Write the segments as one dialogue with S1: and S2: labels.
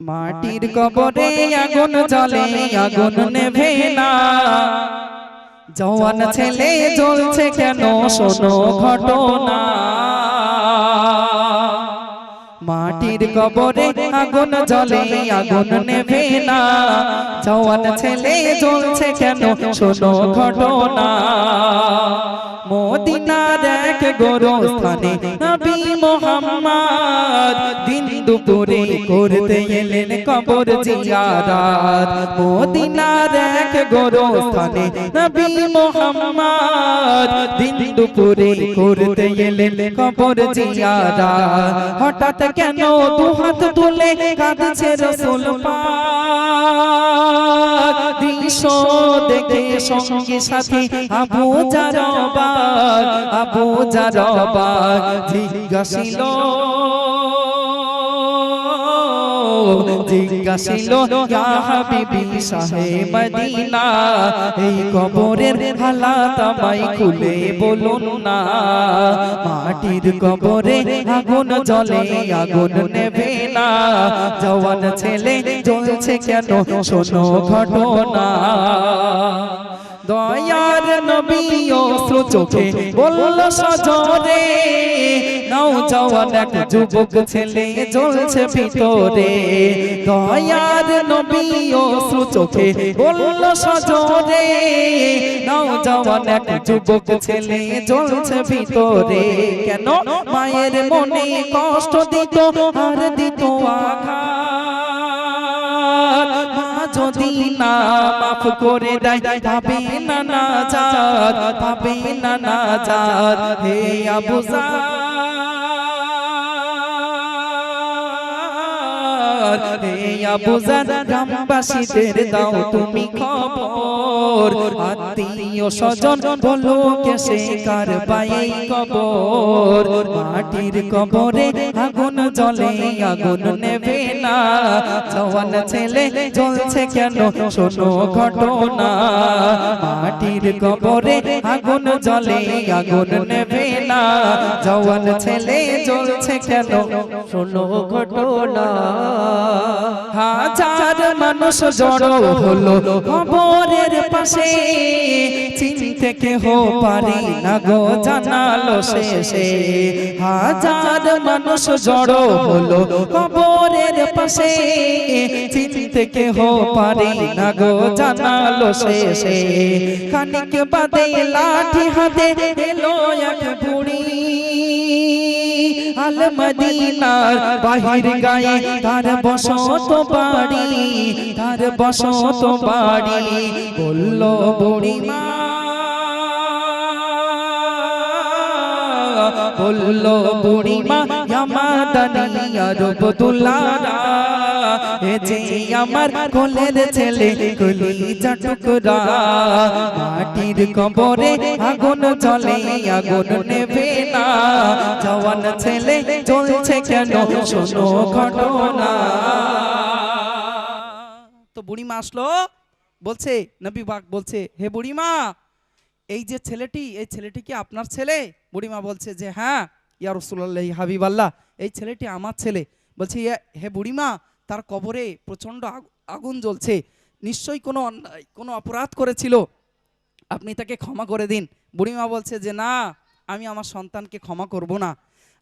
S1: মাটির কবরে আগুন জ্বলে আগুন নেভে না। জওয়ান ছেলে জ্বলছে কেন শোনো ঘটনা। মাটির কবরে আগুন জ্বলে আগুন নেভে না। জওয়ান ছেলে জ্বলছে কেন শোনো ঘটনা। মদিনার এক গোরস্থানে দিন দুপুরে করতে এলেন কবর জিয়ারাত। মদিনার এক গোরস্থানে নবী মোহাম্মদ দিন দুপুরে করতে এলেন কবর জিয়ারাত। হঠাৎ কেন দু হাত তুলে কাঁদছে রসুল পাক। দৃশ্য দেখে সঙ্গে সাথে আবু জারবাগ আবু জারবাগ জিজ্ঞাসিল জিজ্ঞাসিল হাবিবি মদিনা, এই কবরের খুলে বলুন না। মাটির কবরে আগুন জলে আগুন নেবে না। জওয়ান ছেলে জ্বলছে কেন? শোনো ঘটনা। দয়ার নবী অশ্রু চোখে বলল, সজরে, নাও জওয়ান এক যুবক ছেলে, জ্বলছে ভিতরে। দয়ার নবী অশ্রু চোখে বলল, সজরে, নাও জওয়ান এক যুবক ছেলে, জ্বলছে ভিতরে। কেন? মায়ের মনে কষ্ট দিত আর দিত আঘাত। মাফ করে দেয়। না না পাবে না না জাত হে আবু গ্রামবাসীদের দাও তুমি খবর। আত্মীয় স্বজন বলো কেসে কার পায়ে কবর। মাটির কবরে আগুন জ্বলে, আগুন নেবে না। জওয়ান ছেলে জ্বলছে কেন? শোনো ঘটনা। মাটির কবরে আগুন জ্বলে, আগুন নেবে না। জওয়ান ছেলে জ্বলছে কেন? শোনো ঘটনা। হাজার মানুষ জড়ো হলো কবরের পাশে চিনতে কেহ পারি না গো, জানালো শেষে। হাজার মানুষ জড়ো হলো কবরের পাশে, চিনতে কেহ পারি না গো, জানালো শেষে। খানিক বাদে লাঠি হাতে এলো আল মদিনার বাহির গায়ে তার বসত বাড়ি, তার বসত বাড়ি বলল, বুড়িমা। বলল, বুড়িমা ইয়ামাদানি আরব দুলারা এ আমার কোলের ছেলে কলিজা টুকরা মাটির কবরে আগুন জ্বলে, আগুন নেবে না। জওয়ান ছেলে জ্বলছে কেন, শোনো ঘটনা। তো বুড়িমা আসলো? বলছে, নবী বলছে, হে বুড়িমা, এই যে ছেলেটি, এই ছেলেটি কি আপনার ছেলে? বুড়িমা বলছে যে হ্যাঁ ইয়া হাবিব আল্লাহ এই ছেলেটি আমার ছেলে। বলছে হে বুড়িমা তার কবরে প্রচণ্ড আগুন জ্বলছে। নিশ্চয়ই কোনো অন্যায় কোনো অপরাধ করেছিল। আপনি তাকে ক্ষমা করে দিন। বুড়িমা বলছে যে না আমি আমার সন্তানকে ক্ষমা করব না।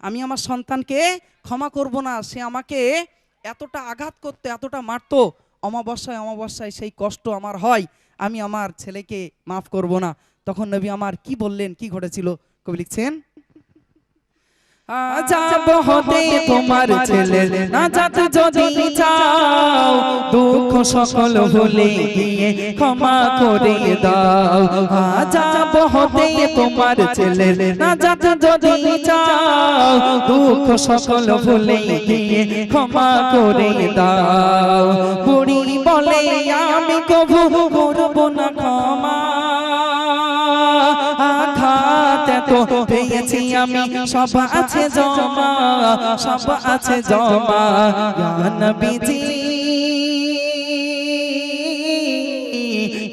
S1: আমি আমার সন্তানকে ক্ষমা করব না। সে আমাকে এতটা আঘাত করতে এতটা মারতো। অমাবস্যায় অমাবস্যায় সেই কষ্ট আমার হয়। আমি আমার ছেলেকে মাফ করব না। তখন নবী আমার কি বললেন কি ঘটেছিল? কবি লিখছেন আজাব হতে তোমার ছেলে না যদি চাও, দুঃখ সকল ভুলে গিয়ে ক্ষমা করে দাও। আজাব হতে তোমার ছেলে। না যাত যদি চাও, দুঃখ সকল ভুলে গিয়ে ক্ষমা করে দাও। আমি সব আছে জমা সব আছে জমা। ইয়া নবীজি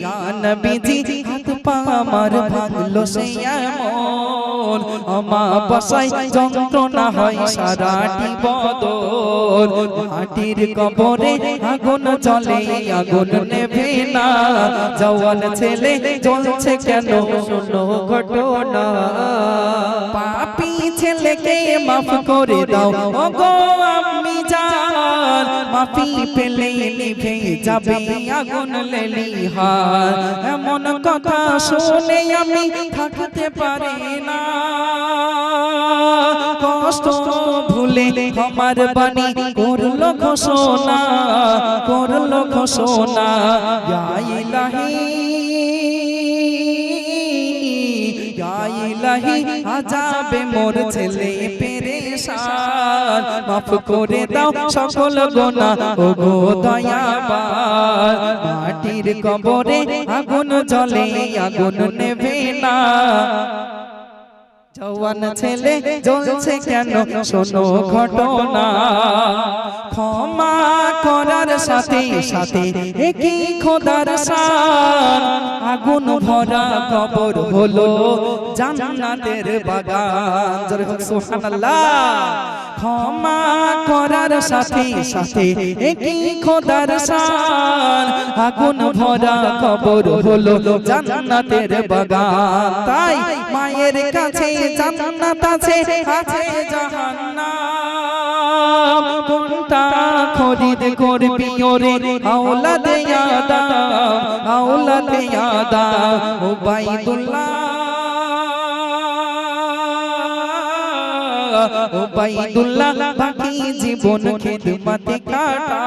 S1: ইয়া নবীজি, হাত পা আমার ভাঙলো সে এমন। আমা বাসায় যন্ত্রণা হয় সারাটি বদল মাটির কবরে আগুন জ্বলে, আগুন নেবে না। জওয়ান ছেলে, জ্বলছে কেন?
S2: শোনো ঘটনা।
S1: পাপি ছেলেকে মাফ করে দাও। ও গো আমি জান, মাফি পেলে নিভে যাবে আগুন লেলি হার। এমন কথা শুনে আমি থাকতে পারি না। কষ্ট ভুলে আমার বাণী করল ঘোষণা করল ঘোষণা। ইলাহি ইলাহি আজাবে মোর ছেলে পেরেশান। মাফ করে দাও সকল গোনা ও গো দয়াবার মাটির কবরে আগুন জ্বলে আগুন নেবে না। জওয়ান ছেলে জ্বলছে কেন? শোনো ঘটনা। ক্ষমা করার সাথে সাথে একই খোদার সান আগুন ভরা কবর হলো জান্নাতের বাগান। জোরে সুবহানাল্লাহ। ক্ষমা করার সাথে সাথে একই খোদার সান। আগুন ভরা কবর হলো জান্নাতের বাগান। তাই মায়ের কাছে জান্নাত আছে আছে জাহান্নাম। কোনটা খরিদ করবি ওরে আওলাদে আদম আওলাদে আদম উবাইদুল্লাহ বাকি জীবন খেদমতে কাটা।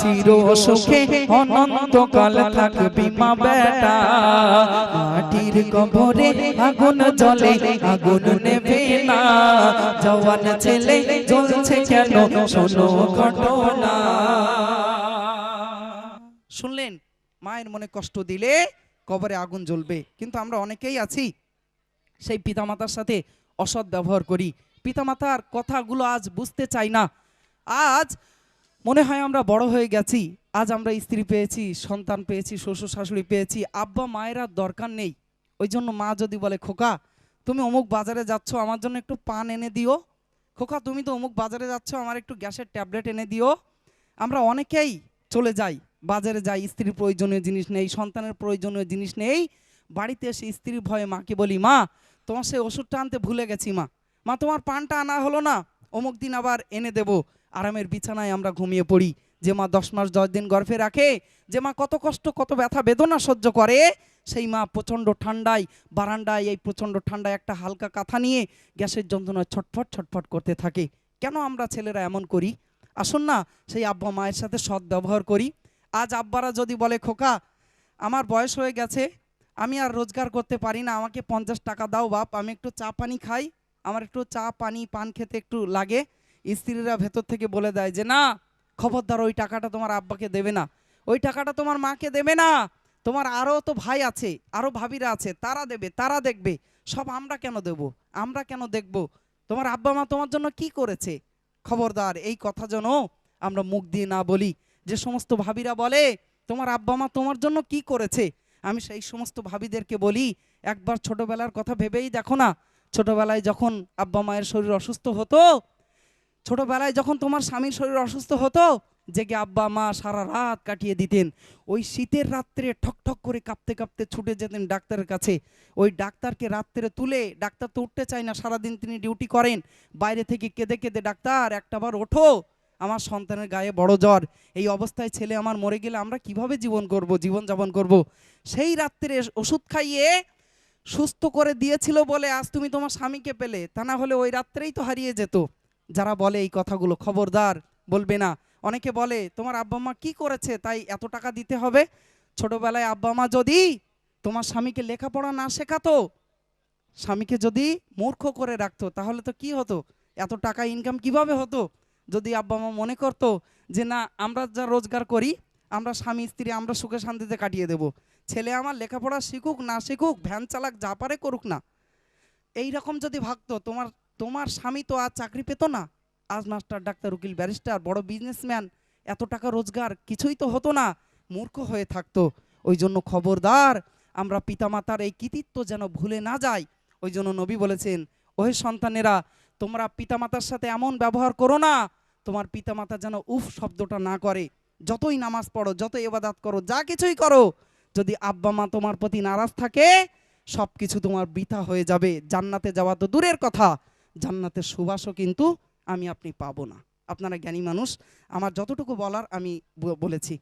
S1: চির সুখে অনন্তকাল থাকবি মা বেটা। মাটির কবরে আগুন জ্বলে, আগুন নেবে না। জওয়ান ছেলে জ্বলছে কেন? শোনো ঘটনা। শুনলেন? মায়ের মনে কষ্ট দিলে কবরে আগুন জ্বলবে। কিন্তু আমরা অনেকেই আছি। সেই পিতামাতার সাথে অসৎ ব্যবহার করি। পিতামাতার কথাগুলো আজ বুঝতে চাই না। আজ মনে হয় আমরা বড় হয়ে গেছি। আজ আমরা স্ত্রী পেয়েছি, সন্তান পেয়েছি শ্বশুর শাশুড়ি পেয়েছি। আব্বা মায়ের আর দরকার নেই। ওই জন্য মা যদি বলে, খোকা, তুমি অমুক বাজারে যাচ্ছ, আমার জন্য একটু পান এনে দিও। খোকা, তুমি তো অমুক বাজারে যাচ্ছ, আমার একটু গ্যাসের ট্যাবলেট এনে দিও। আমরা অনেকেই চলে যাই, বাজারে যাই, স্ত্রীর প্রয়োজনীয় জিনিস নেই, সন্তানের প্রয়োজনীয় জিনিস নেই। বাড়িতে এসে স্ত্রীর ভয়ে মাকে বলি, মা, তোমার সেই ওষুধটা আনতে ভুলে গেছি, মা। মা, তোমার পানটা আনা হলো না। অমুক দিন আবার এনে দেব। আরামের বিছানায় আমরা ঘুমিয়ে পড়ি। যে মা দশ মাস দশ দিন গর্ভে রাখে, যে মা কত কষ্ট, কত ব্যথা, বেদনা সহ্য করে, সেই মা প্রচণ্ড ঠান্ডায়, বারান্দায়, এই প্রচণ্ড ঠান্ডায় একটা হালকা কাঁথা নিয়ে গ্যাসের যন্ত্রণায় ছটফট ছটফট করতে থাকে। কেন আমরা ছেলেরা এমন করি? আসুন না, সেই আব্বা মায়ের সাথে সৎ ব্যবহার করি। আজ আব্বারা যদি বলে, খোকা, আমার বয়স হয়ে গেছে, আমি আর রোজগার করতে পারি না, আমাকে পঞ্চাশ টাকা দাও বাপ, আমি একটু চা পানি খাই। আমার একটু চা, পানি, পান খেতে একটু লাগে। স্ত্রীরা ভেতর থেকে বলে দেয় যে, না, খবরদার, ওই টাকাটা তোমার আব্বাকে দেবে না। ওই টাকাটা তোমার মাকে দেবে না। তোমার আরও তো ভাই আছে আরও ভাবিরা আছে, তারা দেবে, তারা দেখবে। সব আমরা কেন দেব? আমরা কেন দেখব? তোমার আব্বা মা তোমার জন্য কি করেছে? খবরদার, এই কথা যেন আমরা মুখ দিয়ে না বলি। যে সমস্ত ভাবিরা বলে, তোমার আব্বা মা তোমার জন্য কি করেছে? আমি সেই সমস্ত ভাবিদেরকে বলি, একবার ছোটবেলার কথা ভেবেই দেখো না ছোটবেলায় যখন আব্বা মায়ের শরীর অসুস্থ হতো, ছোটবেলায় যখন তোমার স্বামীর শরীর অসুস্থ হতো, জেগে আব্বা মা সারা রাত কাটিয়ে দিতেন। ওই শীতের রাত্রে ঠক ঠক করে কাঁপতে কাঁপতে ছুটে যেতেন ডাক্তারের কাছে। ওই ডাক্তারকে রাত্রে তুলে ডাক্তার তো উঠতে চায় না, সারাদিন তিনি ডিউটি করেন। বাইরে থেকে কেঁদে কেঁদে ডাক্তার একটাবার ওঠো, আমার সন্তানের গায়ে বড় জ্বর। এই অবস্থায় ছেলে আমার মরে গেলে আমরা কীভাবে জীবন করব জীবন যাপন করব? সেই রাত্রে ওষুধ খাইয়ে সুস্থ করে দিয়েছিল বলে আজ তুমি তোমার স্বামীকে পেলে, তা না হলে ওই রাত্রেই তো হারিয়ে যেত। যারা বলে এই কথাগুলো, খবরদার, বলবে না। অনেকে বলে, তোমার আব্বা মা কি করেছে? তাই এত টাকা দিতে হবে? ছোটবেলায় আব্বা মা যদি তোমার স্বামীকে লেখাপড়া না শেখাতো, স্বামীকে যদি মূর্খ করে রাখতো, তাহলে তো কি হতো? এত টাকা ইনকাম কীভাবে হতো? যদি আব্বা মা মনে করতো যে, না, আমরা যা রোজগার করি, আমরা স্বামী স্ত্রী, আমরা সুখে শান্তিতে কাটিয়ে দেব। ছেলে আমার লেখাপড়া শিখুক, না শিখুক, ভ্যান চালাক যা পারে করুক না। এই রকম যদি ভাবতো, তোমার তোমার স্বামী তো আজ চাকরি পেতো না। আজ মাস্টার, ডাক্তার, উকিল, ব্যারিস্টার, বড় বিজনেসম্যান, এত টাকা রোজগার, কিছুই তো হতো না। মূর্খ হয়ে থাকতো। ওই জন্য খবরদার, আমরা পিতামাতার এই কৃতিত্ব যেন ভুলে না যাই। ওই জন্য নবী বলেছেন, ওহে সন্তানেরা, তোমরা পিতামাতার সাথে এমন ব্যবহার করো না। তোমার পিতামাতা যেন উফ শব্দটা না করে। যতই নামাজ পড়ো, যতই এবাদাত করো, যা কিছুই করো যদি আব্বা মা তোমার প্রতি নারাজ থাকে সব কিছু তোমার বৃথা হয়ে যাবে। জান্নাতে যাওয়া তো দূরের কথা। জান্নাতের সুবাসও কিন্তু আমি আপনি পাবো না। আপনারা জ্ঞানী মানুষ, আমার যতটুকু বলার আমি বলেছি।